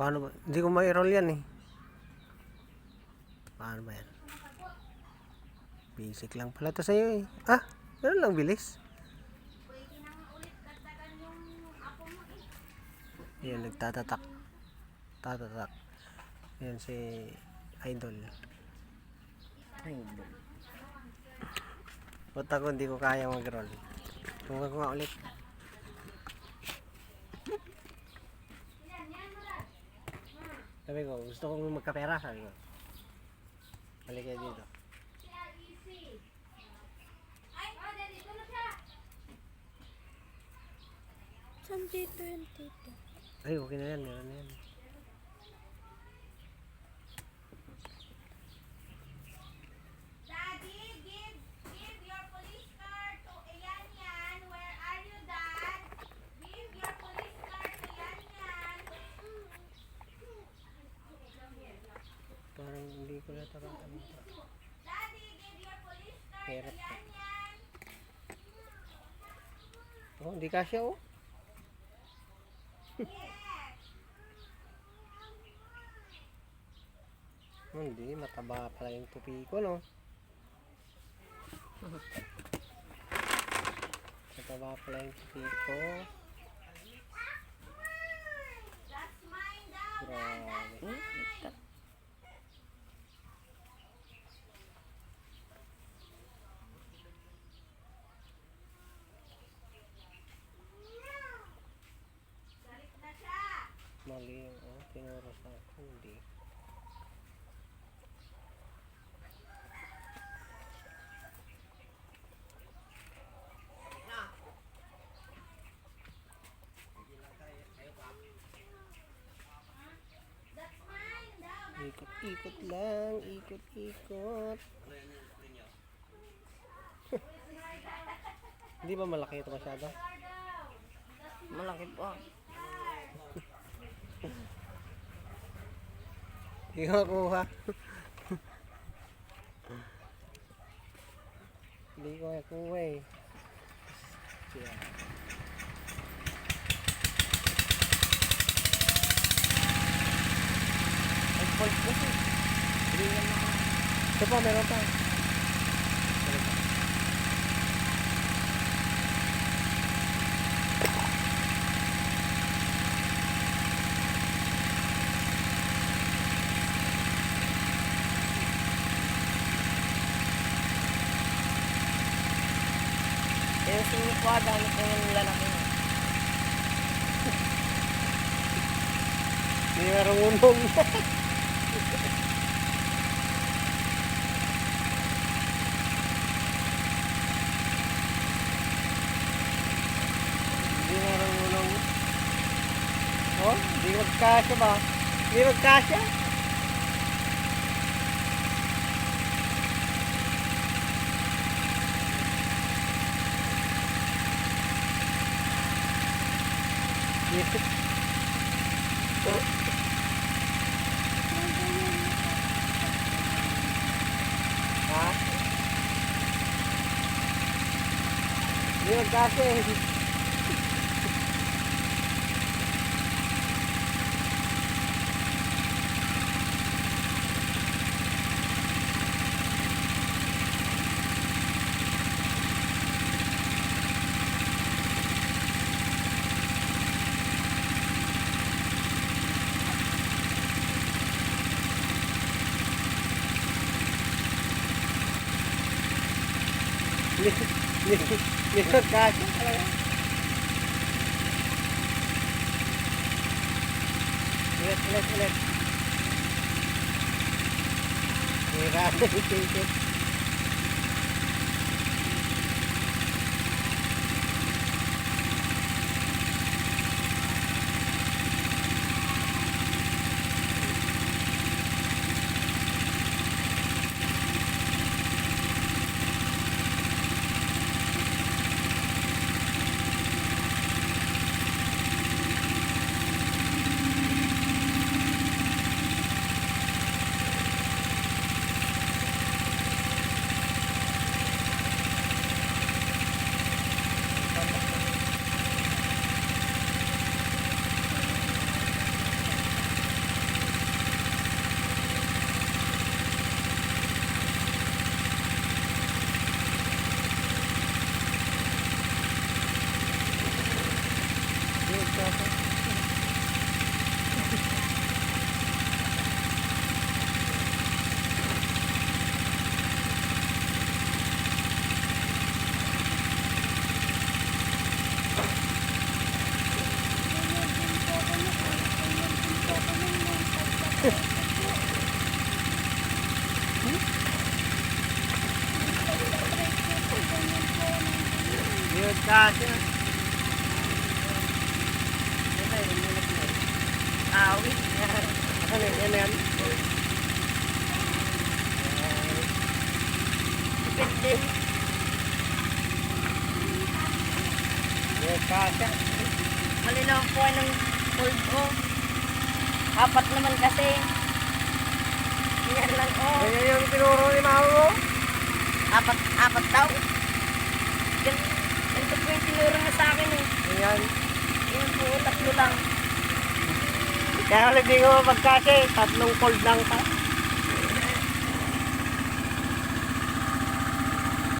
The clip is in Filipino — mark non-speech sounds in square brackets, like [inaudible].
Paano ba? Hindi ko may-roll yan eh. Paano ba yan? Basic lang pala to sa'yo eh. Ah, ganun lang bilis. Pwede nang ulit dagdagan yung apo mo eh. Yan, nagtatatak. Tatatak. Yan si Idol. Idol. Ba't ako hindi ko kaya mag-roll? Tungan ko nga ulit. Sabi ko, gusto kong magkapera, sabi ko. Balik kayo dito. Ay, dito na siya. Saan dito yung tito? Ay, okay na yan, meron na yan. Oh, hindi kasya oh. [laughs] Oh, Hindi, mataba pala yung tupi ko, no? [laughs] mataba pala yung tupi ko. Grabe. Hmm? Ito. Galit na siya. Mali yung oh, tinuro sa akin. Hindi. That's mine daw. That's Ikot-ikot lang, ikot-ikot. [laughs] Hindi ba malaki ito masyado? Malaki pa. Hindi ko makuha. Hindi ko makuha eh. Yeah. Ito pa, meron pa. Yung sinipo, dami ko yung lalaki mo. Hindi marunong. Hindi marunong. Oh, hindi magkasya ba? Hindi magkasya? Yes. Ha? Hindi magkasya eh. Hindi magkasya talaga. Ulit, ulit, ulit. Hira ticket. Yun kasi. Ano yun? Ano yan? Depende. Yun kasi. Malinaw po ng cold ko. Apat naman kasi. Yan lang oh. Ganyan yung tinuro ni Mama mo. Apat, apat daw. Gan, ganito po yung tinuro na sa akin eh. Ayan. Yun po, tatlo lang. Kaya ulit di ko magkasi. Tatlong cold lang pa.